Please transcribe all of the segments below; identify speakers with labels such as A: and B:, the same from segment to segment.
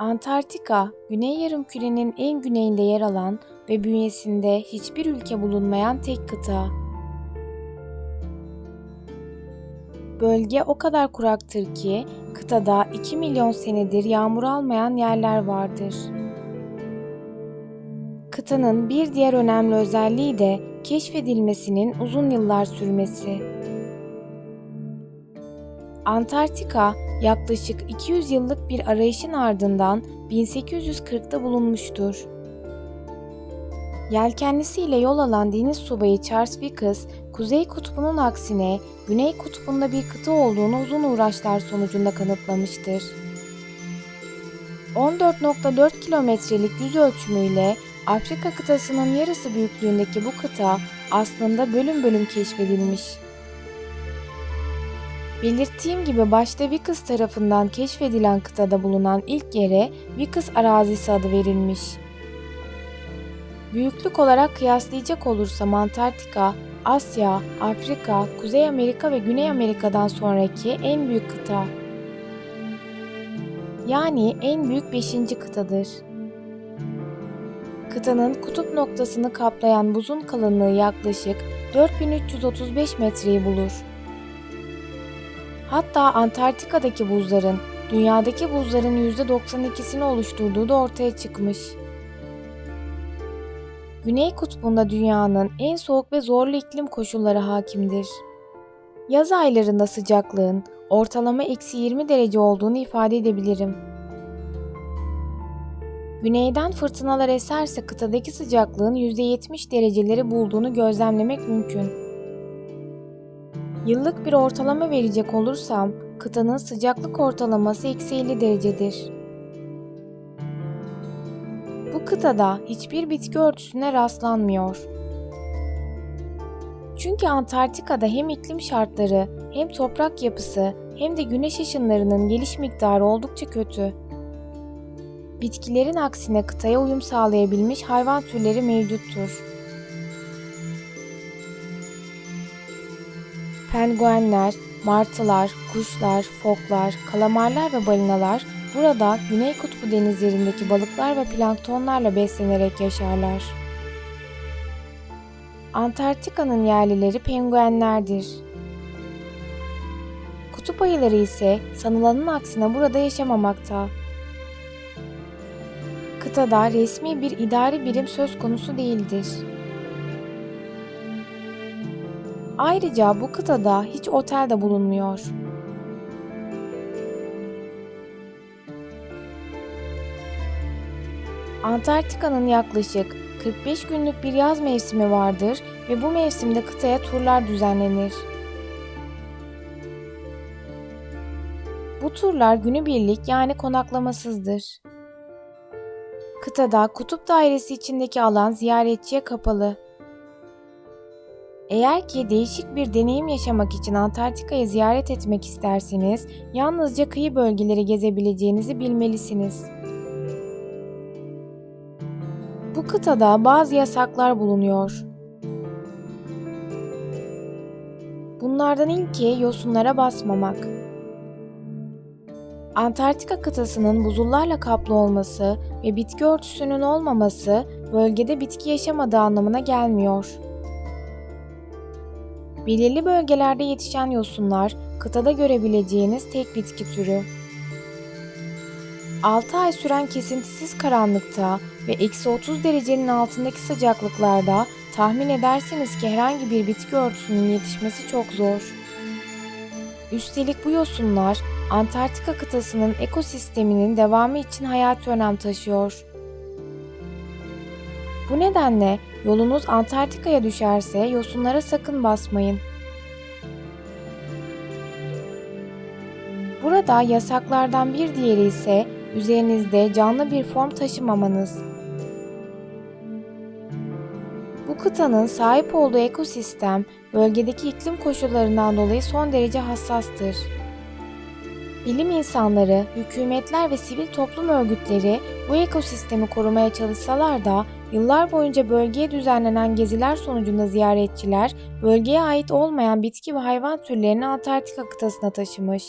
A: Antarktika, Güney Yarımküre'nin en güneyinde yer alan ve bünyesinde hiçbir ülke bulunmayan tek kıta. Bölge o kadar kuraktır ki kıtada 2 milyon senedir yağmur almayan yerler vardır. Kıtanın bir diğer önemli özelliği de keşfedilmesinin uzun yıllar sürmesi. Antarktika yaklaşık 200 yıllık bir arayışın ardından 1840'da bulunmuştur. Yelkenlisiyle yol alan deniz subayı Charles Vickers, Kuzey Kutbu'nun aksine Güney Kutbu'nda bir kıta olduğunu uzun uğraşlar sonucunda kanıtlamıştır. 14.4 kilometrelik yüz ölçümüyle Afrika kıtasının yarısı büyüklüğündeki bu kıta aslında bölüm bölüm keşfedilmiş. Belirttiğim gibi başta Vickers tarafından keşfedilen kıtada bulunan ilk yere Vickers arazisi adı verilmiş. Büyüklük olarak kıyaslayacak olursam Antarktika, Asya, Afrika, Kuzey Amerika ve Güney Amerika'dan sonraki en büyük kıta. Yani en büyük 5. kıtadır. Kıtanın kutup noktasını kaplayan buzun kalınlığı yaklaşık 4335 metreyi bulur. Hatta Antarktika'daki buzların dünyadaki buzların %92'sini oluşturduğu da ortaya çıkmış. Güney kutbunda dünyanın en soğuk ve zorlu iklim koşulları hakimdir. Yaz aylarında sıcaklığın ortalama eksi 20 derece olduğunu ifade edebilirim. Güneyden fırtınalar eserse kıtadaki sıcaklığın %70 dereceleri bulduğunu gözlemlemek mümkün. Yıllık bir ortalama verecek olursam kıtanın sıcaklık ortalaması eksi 50 derecedir. Bu kıtada hiçbir bitki örtüsüne rastlanmıyor. Çünkü Antarktika'da hem iklim şartları, hem toprak yapısı, hem de güneş ışınlarının geliş miktarı oldukça kötü. Bitkilerin aksine kıtaya uyum sağlayabilmiş hayvan türleri mevcuttur. Penguenler, martılar, kuşlar, foklar, kalamarlar ve balinalar burada Güney Kutbu denizlerindeki balıklar ve planktonlarla beslenerek yaşarlar. Antarktika'nın yerlileri penguenlerdir. Kutup ayıları ise sanılanın aksine burada yaşamamakta. Kıtada resmi bir idari birim söz konusu değildir. Ayrıca bu kıtada hiç otel de bulunmuyor. Antarktika'nın yaklaşık 45 günlük bir yaz mevsimi vardır ve bu mevsimde kıtaya turlar düzenlenir. Bu turlar günübirlik yani konaklamasızdır. Kıtada kutup dairesi içindeki alan ziyaretçiye kapalı. Eğer ki değişik bir deneyim yaşamak için Antarktika'yı ziyaret etmek isterseniz yalnızca kıyı bölgeleri gezebileceğinizi bilmelisiniz. Bu kıtada bazı yasaklar bulunuyor. Bunlardan ilki yosunlara basmamak. Antarktika kıtasının buzullarla kaplı olması ve bitki örtüsünün olmaması bölgede bitki yaşamadığı anlamına gelmiyor. Belirli bölgelerde yetişen yosunlar kıtada görebileceğiniz tek bitki türü. 6 ay süren kesintisiz karanlıkta ve eksi 30 derecenin altındaki sıcaklıklarda tahmin edersiniz ki herhangi bir bitki örtüsünün yetişmesi çok zor. Üstelik bu yosunlar Antarktika kıtasının ekosisteminin devamı için hayati önem taşıyor. Bu nedenle yolunuz Antarktika'ya düşerse yosunlara sakın basmayın. Burada yasaklardan bir diğeri ise üzerinizde canlı bir form taşımamanız. Bu kıtanın sahip olduğu ekosistem bölgedeki iklim koşullarından dolayı son derece hassastır. Bilim insanları, hükümetler ve sivil toplum örgütleri bu ekosistemi korumaya çalışsalar da yıllar boyunca bölgeye düzenlenen geziler sonucunda ziyaretçiler bölgeye ait olmayan bitki ve hayvan türlerini Antarktika kıtasına taşımış.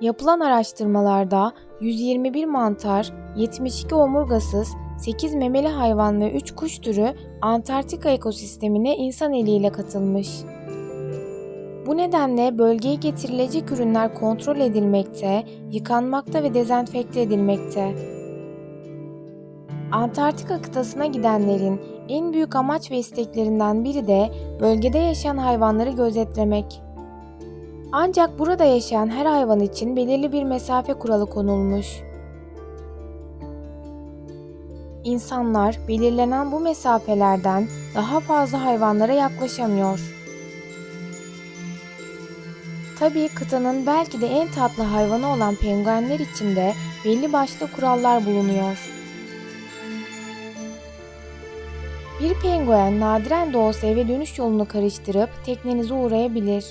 A: Yapılan araştırmalarda 121 mantar, 72 omurgasız, 8 memeli hayvan ve 3 kuş türü Antarktika ekosistemine insan eliyle katılmış. Bu nedenle bölgeye getirilecek ürünler kontrol edilmekte, yıkanmakta ve dezenfekte edilmekte. Antarktika kıtasına gidenlerin en büyük amaç ve isteklerinden biri de bölgede yaşayan hayvanları gözetlemek. Ancak burada yaşayan her hayvan için belirli bir mesafe kuralı konulmuş. İnsanlar belirlenen bu mesafelerden daha fazla hayvanlara yaklaşamıyor. Tabii kıtanın belki de en tatlı hayvanı olan penguenler için de belli başlı kurallar bulunuyor. Bir penguen nadiren de olsa eve dönüş yolunu karıştırıp teknenize uğrayabilir.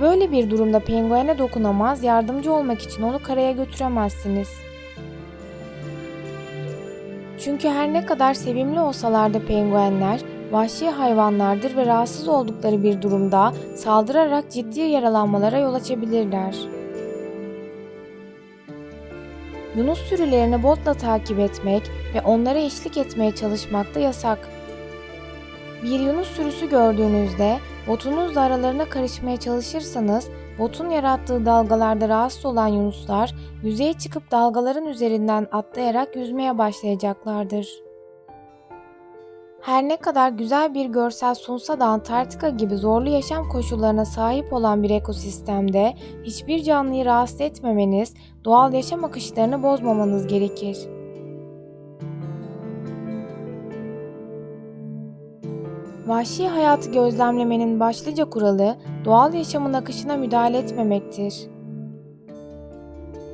A: Böyle bir durumda penguene dokunamaz, yardımcı olmak için onu karaya götüremezsiniz. Çünkü her ne kadar sevimli olsalar da penguenler vahşi hayvanlardır ve rahatsız oldukları bir durumda saldırarak ciddi yaralanmalara yol açabilirler. Yunus sürülerini botla takip etmek ve onlara eşlik etmeye çalışmak da yasak. Bir yunus sürüsü gördüğünüzde botunuzla aralarına karışmaya çalışırsanız botun yarattığı dalgalarda rahatsız olan yunuslar yüzeye çıkıp dalgaların üzerinden atlayarak yüzmeye başlayacaklardır. Her ne kadar güzel bir görsel sunsa da Antarktika gibi zorlu yaşam koşullarına sahip olan bir ekosistemde hiçbir canlıyı rahatsız etmemeniz, doğal yaşam akışlarını bozmamanız gerekir. Vahşi hayatı gözlemlemenin başlıca kuralı doğal yaşamın akışına müdahale etmemektir.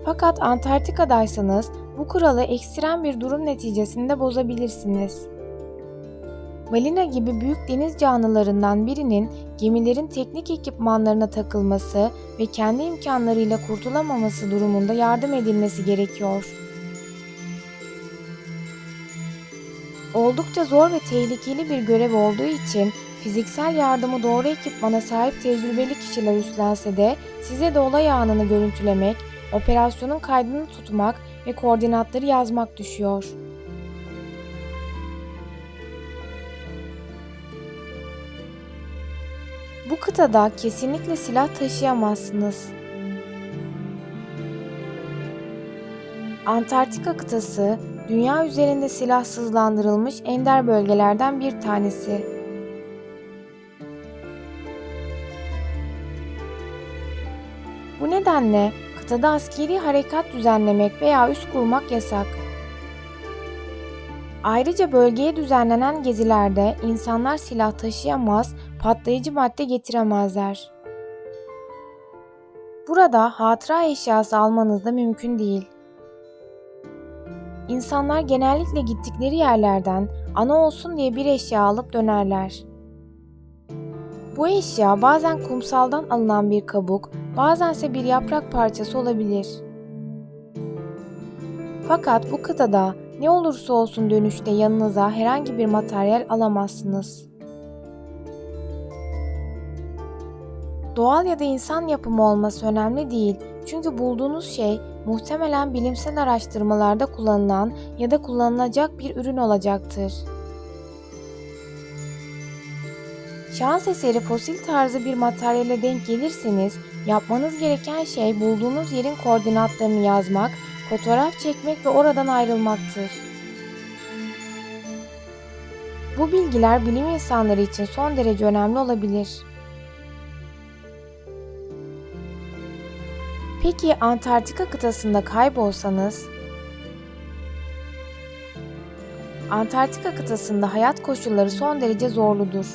A: Fakat Antarktika'daysanız bu kuralı ekstrem bir durum neticesinde bozabilirsiniz. Balina gibi büyük deniz canlılarından birinin gemilerin teknik ekipmanlarına takılması ve kendi imkanlarıyla kurtulamaması durumunda yardım edilmesi gerekiyor. Oldukça zor ve tehlikeli bir görev olduğu için fiziksel yardımı doğru ekipmana sahip tecrübeli kişiler üstlense de size de olay anını görüntülemek, operasyonun kaydını tutmak ve koordinatları yazmak düşüyor. Bu kıtada kesinlikle silah taşıyamazsınız. Antarktika kıtası dünya üzerinde silahsızlandırılmış ender bölgelerden bir tanesi. Bu nedenle kıtada askeri harekat düzenlemek veya üs kurmak yasak. Ayrıca bölgeye düzenlenen gezilerde insanlar silah taşıyamaz, patlayıcı madde getiremezler. Burada hatıra eşyası almanız da mümkün değil. İnsanlar genellikle gittikleri yerlerden ana olsun diye bir eşya alıp dönerler. Bu eşya bazen kumsaldan alınan bir kabuk, bazense bir yaprak parçası olabilir. Fakat bu kıtada ne olursa olsun dönüşte yanınıza herhangi bir materyal alamazsınız. Doğal ya da insan yapımı olması önemli değil. Çünkü bulduğunuz şey muhtemelen bilimsel araştırmalarda kullanılan ya da kullanılacak bir ürün olacaktır. Şans eseri fosil tarzı bir materyale denk gelirseniz yapmanız gereken şey bulduğunuz yerin koordinatlarını yazmak, fotoğraf çekmek ve oradan ayrılmaktır. Bu bilgiler bilim insanları için son derece önemli olabilir. Peki Antarktika kıtasında kaybolsanız? Antarktika kıtasında hayat koşulları son derece zorludur.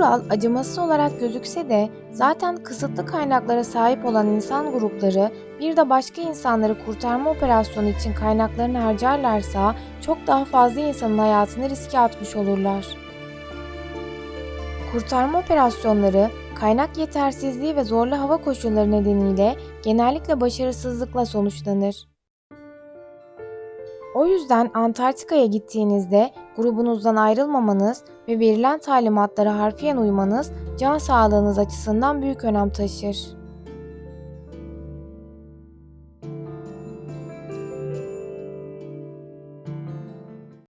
A: Kural acımasız olarak gözükse de zaten kısıtlı kaynaklara sahip olan insan grupları bir de başka insanları kurtarma operasyonu için kaynaklarını harcarlarsa çok daha fazla insanın hayatını riske atmış olurlar. Kurtarma operasyonları kaynak yetersizliği ve zorlu hava koşulları nedeniyle genellikle başarısızlıkla sonuçlanır. O yüzden Antarktika'ya gittiğinizde grubunuzdan ayrılmamanız ve verilen talimatlara harfiyen uymanız can sağlığınız açısından büyük önem taşır.